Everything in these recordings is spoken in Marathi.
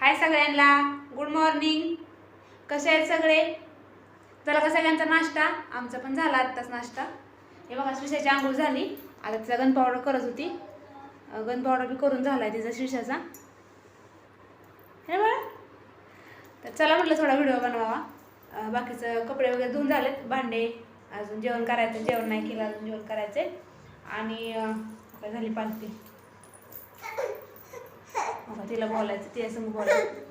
हाय सगळ्यांना. गुड मॉर्निंग कसे आहेत सगळे? झाला का सगळ्यांचा नाश्ता. आमचा पण झाला आत्ताच नाश्ता. हे बघा शिशाची आंघोळ झाली. आता तिचा गन पावडर करत होती. गन पावडर बी करून झाला आहे तिचा शिशाचा हे बघा. तर चला म्हटलं थोडा व्हिडिओ बनवावा. बाकीचं कपडे वगैरे धुवून झालेत भांडे. अजून जेवण करायचं. जेवण नाही केलं अजून जेवण करायचं आणि काय झाली पालती तिला बोलायचं ते असं बोलायचं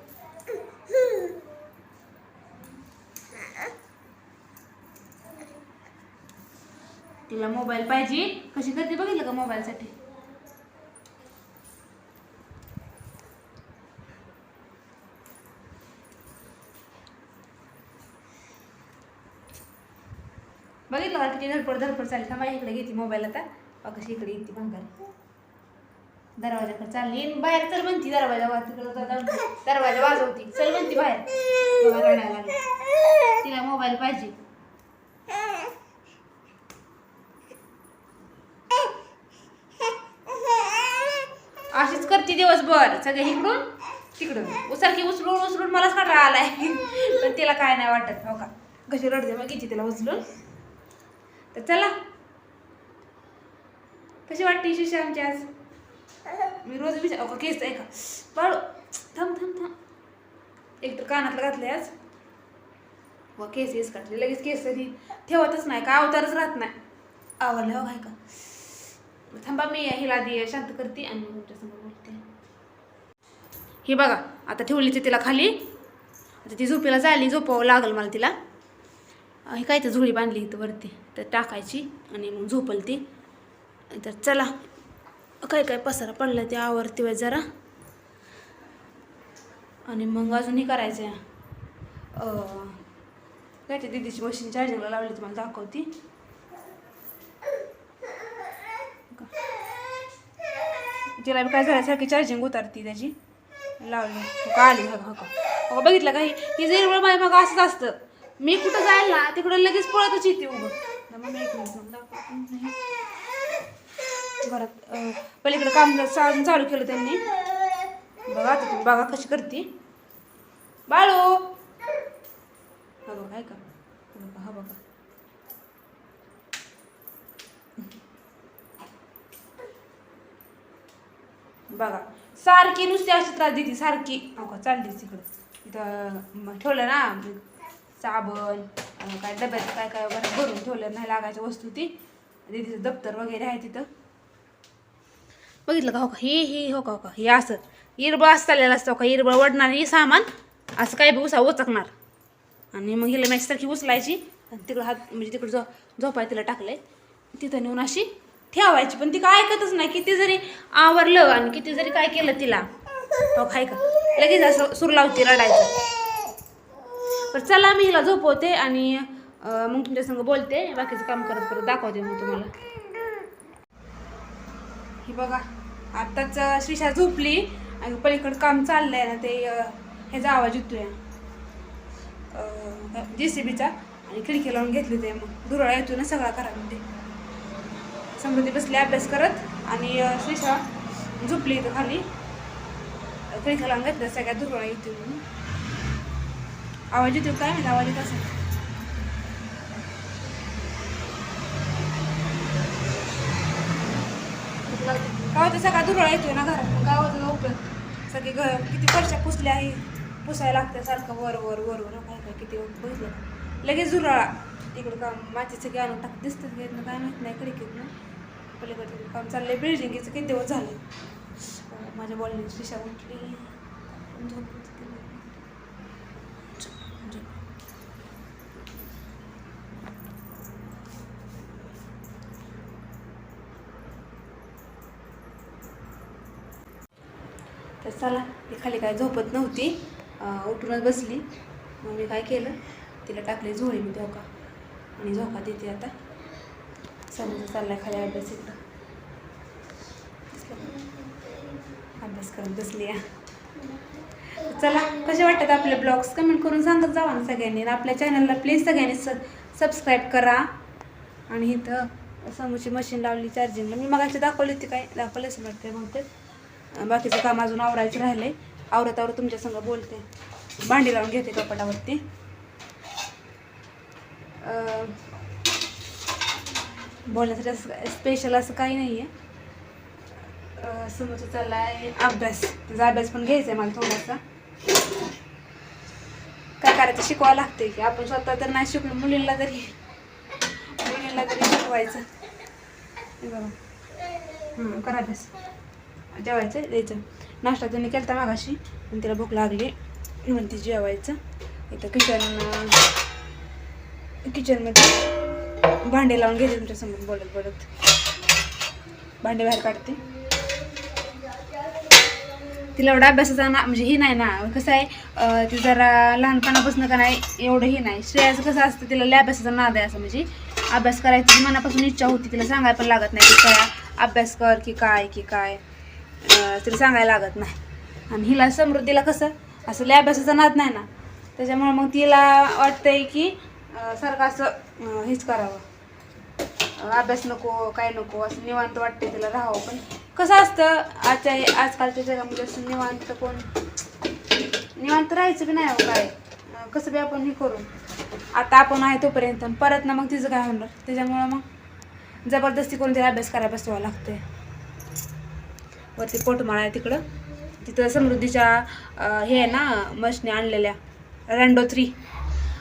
तिला मोबाईल पाहिजे. कशी करते बघितलं का मोबाईलसाठी बघितलं का किती धडपड धडपड चालली? थांबा इकडे घेते मोबाईल आता. कशी इकडे येते भंगारी. दरवाजाकडे चालली. आणि बाहेर चल म्हणती दरवाजा वा- तिकडं दरवाजा वाजवती. चल म्हणती बाहेर. रडायला लागली. तिला मोबाईल पाहिजे. अशीच करते दिवसभर. सगळे इकडून तिकडून. उसारखी उचलून उचलून मलाच काढा आलाय. पण तिला काय नाही वाटत हो का? कशी रडते मग किती तिला उचलून. तर चला. कशी वाटते शिशा आमची आज? मी रोज विचार अगं केस आहे का? बाळू थांब थांब थांब. एक तर कानातलं घातलंय आज. व केस येस काढले लगेच केस ती ठेवतच नाही. का अवतारच राहत नाही. आवडलं हो काय का थांबा मी हिला आधी शांत करते आणि मग तुमच्यासमोर बोलते. हे बघा आता ठेवली ती तिला खाली. आता ती झोपेला जायली झोपावं लागल मला तिला. हे काय तर झोळी बांधली इथं वरती. तर टाकायची आणि मग झोपल ती. तर चला काय काय पसारा पडला ते आवरती वय जरा. आणि मग अजूनही करायचं आहे काय ते दिदीची मशीन चार्जिंगला लावली तुम्हाला दाखवती. तिला बी काय झाल्यासारखी चार्जिंग उतारती त्याची. लावली. हो का आली हा का हो, हो बघितलं काही ती जरी जर माझ्या मग असंच असतं. मी कुठं जायला ना तिकडं लगेच पळतच येते उभं मग मी एक मिनिट दाखवते. नाही. घरात पलीकडे काम चालू चालू केलं त्यांनी. बघा आता तुम्ही बघा कशी करते. बाळू! हा बघा ऐका बघा हा बघा. बघा सारखी नुसती अशी त्रास देते सारखी. हो का तिकडं. इथं ठेवलं ना साबण काय डब्यात काय काय वगैरे भरून ठेवलं नाही लागायच्या वस्तू ती. दीदीचं दप्तर वगैरे आहे तिथं. बघितलं का हो का? हे हे हो का हो का? हे असं. इरबळ असं चाललेलं असतं हो का? इरबळ वडणार हे सामान असं काय बी उसा उचकणार. आणि मग हिला मॅचसारखी उचलायची आणि तिकडं हात म्हणजे तिकडं झो झोपाय तिला टाकलंय. तिथं नेऊन अशी ठेवायची पण ती काय ऐकतच नाही. किती जरी आवरलं आणि किती जरी काय केलं तिला. हो काय का? लगेच असं सूर लावते रडायचं. तर चला मी हिला झोपवते आणि मग तुमच्या संग बोलते. बाकीचं काम करत करत दाखवते मग तुम्हाला. बघा आत्ताच श्रीषा झोपली आणि पलीकडं काम चाललंय ना ते ह्याचा आवाज येतोय जे सी बीचा आणि खिडकी लावून घेतली ते मग. धुरळा येतो ना सगळा घरामध्ये. समृद्धी बसली अभ्यास करत आणि श्रीशा श्रीषा झोपली इथं खाली. खिडकी लावून घेतलं सगळ्या धुरळा येतो म्हणून. आवाज येतो काय म्हणजे आवाज येत असेल. गावाचा सगळा दुरळा येतोय ना घरात. गावाचा उपयोग सगळे घर किती फरशा पुसल्या आहे. पुसायला लागतं सारखं वर वर वर वर. काय काय किती बघितलं लगेच दुराळा इकडं काम माझी सगळी आणून टाक दिसतात घेत ना काय माहीत नाही कडे ना पलीकडे काम चाललंय. बिल्डिंगीचं किती दिवस झाले? माझ्या बॉलिंग शिशा उठली झोप, झोप. तर चला ती खाली काय झोपत नव्हती. उठूनच बसली. मग मी काय केलं तिला टाकली झोळी मी धोका. आणि झोका देते आता. समजा चाललाय खाली अभ्यास इकडं अभ्यास करत बसली या चला कसे वाटतात आपले ब्लॉग्स? कमेंट करून सांगत जावा ना सगळ्यांनी. आपल्या चॅनलला प्लीज सगळ्यांनी स सबस्क्राईब करा. आणि इथं समोरची मशीन लावली चार्जिंगला मी मगाशी दाखवली होती काय? दाखवलेच वाटते बहुतेक. ते बाकीचं काम अजून आवरायचं राहिलंय. आवरत आवरत तुमच्या संग बोलते. भांडी लावून घेते कपाटावरती. बोलण्यासाठी असं स्पेशल असं काही नाही आहे समोरचा चालला आहे अभ्यास. त्याचा अभ्यास पण घ्यायचा आहे मला थोडासा. काय करायचं शिकवावं लागते की. आपण स्वतः तर नाही शिकलो मुलींना तरी मुलींना तरी शिकवायचं. बघा. करा अभ्यास. जेवायचं द्यायचं. नाश्ता त्यांनी केला मागाशी आणि तिला भूक लागली. म्हणते जेवायचं. इथं किचन किचनमध्ये भांडे लावून घेते तुमच्यासमोर बोलत बोलत. भांडे बाहेर काढते. तिला एवढा अभ्यासाचा ना म्हणजे ही नाही ना कसं आहे ती जरा लहानपणापासून का नाही एवढं ही नाही. श्रेयाचं कसं असतं तिला लय अभ्यासाचा नाद आहे असं म्हणजे अभ्यास करायची मनापासून इच्छा होती तिला सांगायला पण लागत नाही की काय अभ्यास कर की काय की काय. तरी सांगायला लागत नाही. आणि हिला समृद्धीला कसं? असं लय अभ्यासाचा नाद नाही ना. त्याच्यामुळे मग तिला वाटतंय की सारखं असं हेच करावं. अभ्यास नको काय नको असं निवांत वाटते तिला राहावं. पण कसं असतं आजच्या आजकालच्या जगामध्ये असं निवांत कोण निवांत राहायचं बी नाही हो काय. कसं बी आपण हे करू. आता आपण आहे तोपर्यंत परत ना मग तिचं काय होणार? त्याच्यामुळं मग जबरदस्ती करून तिला अभ्यास करायला बसवावं लागते वरती पोटमाळा आहे तिकडं. तिथं समृद्धीच्या हे आहे ना मशनी आणलेल्या. रँडो थ्री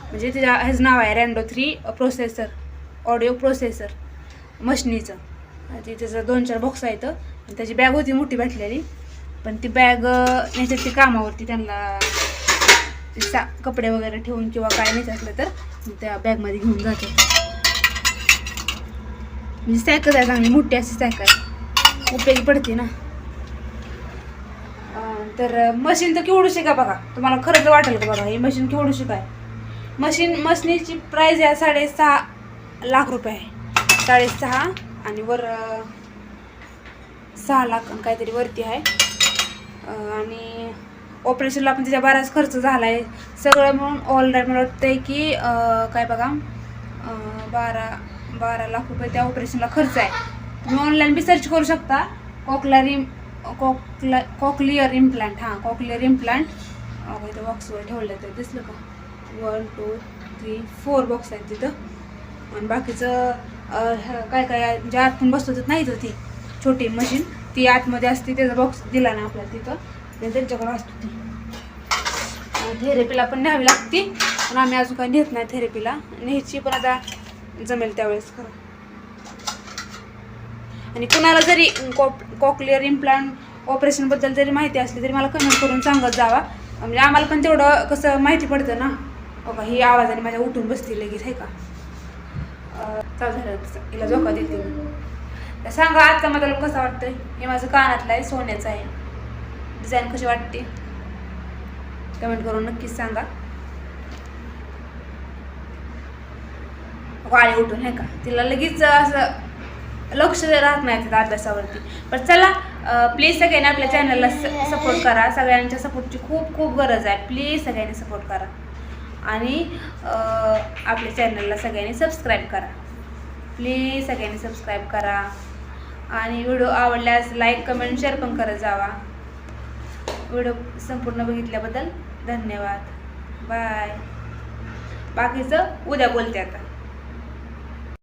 म्हणजे तिच्या ह्याचं नाव आहे रँडो थ्री प्रोसेसर ऑडिओ प्रोसेसर मशनीचं. आणि ती त्याचं दोन चार बॉक्स आहेत. आणि त्याची बॅग होती मोठी भेटलेली. पण ती बॅग न्यायची ती कामावरती त्यांना ते सा कपडे वगैरे ठेवून किंवा काय नाही असलं तर त्या बॅगमध्ये घेऊन जाते. म्हणजे सायकल आहे चांगली मोठी अशी सायकल उपयोगी पडते ना. तर मशीन तर केवढू शिका बघा? तुम्हाला खरंच वाटेल का बघा? ही मशीन केवढू शिकाय मशीन मशीनीची प्राईज आहे साडेसहा लाख रुपये आहे. साडेसहा आणि वर सहा लाख आणि काहीतरी वरती आहे. आणि ऑपरेशनला पण त्याच्या बराच खर्च झाला आहे सगळं म्हणून ऑलराईट मला वाटतं आहे की काय बघा? बारा बारा लाख रुपये त्या ऑपरेशनला खर्च आहे. तुम्ही ऑनलाईन बी सर्च करू शकता. कोकलारी कॉकला कॉकलिअर इम्प्लांट हां कॉकलिअर इम्प्लांट इथं बॉक्सवर ठेवलं तर दिसलं का? One two three four box आहेत तिथं. आणि बाकीचं काय काय आहे, म्हणजे आतून तर नाही तर ती छोटी मशीन ती आतमध्ये असते त्याचा बॉक्स दिला ना आपल्याला तिथं. त्यांच्याकडे असतो ती. थेरपीला पण न्यावी लागते. पण आम्ही अजून काही नेत नाही थेरपीला न्यायची पण आता जमेल त्यावेळेस खरं. आणि कुणाला जरी कॉकलिअर इम्प्लांट ऑपरेशनबद्दल जरी माहिती असली तरी मला कमेंट करून सांगत जावा. म्हणजे आम्हाला पण तेवढं कसं माहिती पडतं ना. बघा ही आवाजाने माझ्या उठून बसतील लगेच आहे का? चालू झालं हिला झोका देते तर सांगा आजचा माझा लोक कसा वाटतोय? हे माझं कानातलं आहे सोन्याचं आहे. डिझाईन कशी वाटते? कमेंट करून नक्कीच सांगा. वाळी उठून आहे का? तिला लगेच असं लक्ष राहत नाही त्याच्या अभ्यासावरती. पण चला प्लीज सगळ्यांनी आपल्या चॅनलला सपोर्ट करा. सगळ्यांच्या सपोर्टची खूप खूप गरज आहे. प्लीज सगळ्यांनी सपोर्ट करा. आणि आपल्या चॅनलला सगळ्यांनी सबस्क्राईब करा. प्लीज सगळ्यांनी सबस्क्राईब करा. आणि व्हिडिओ आवडल्यास लाईक कमेंट शेअर पण करत जावा. व्हिडिओ संपूर्ण बघितल्याबद्दल धन्यवाद. बाय बाकीचं उद्या बोलते आता.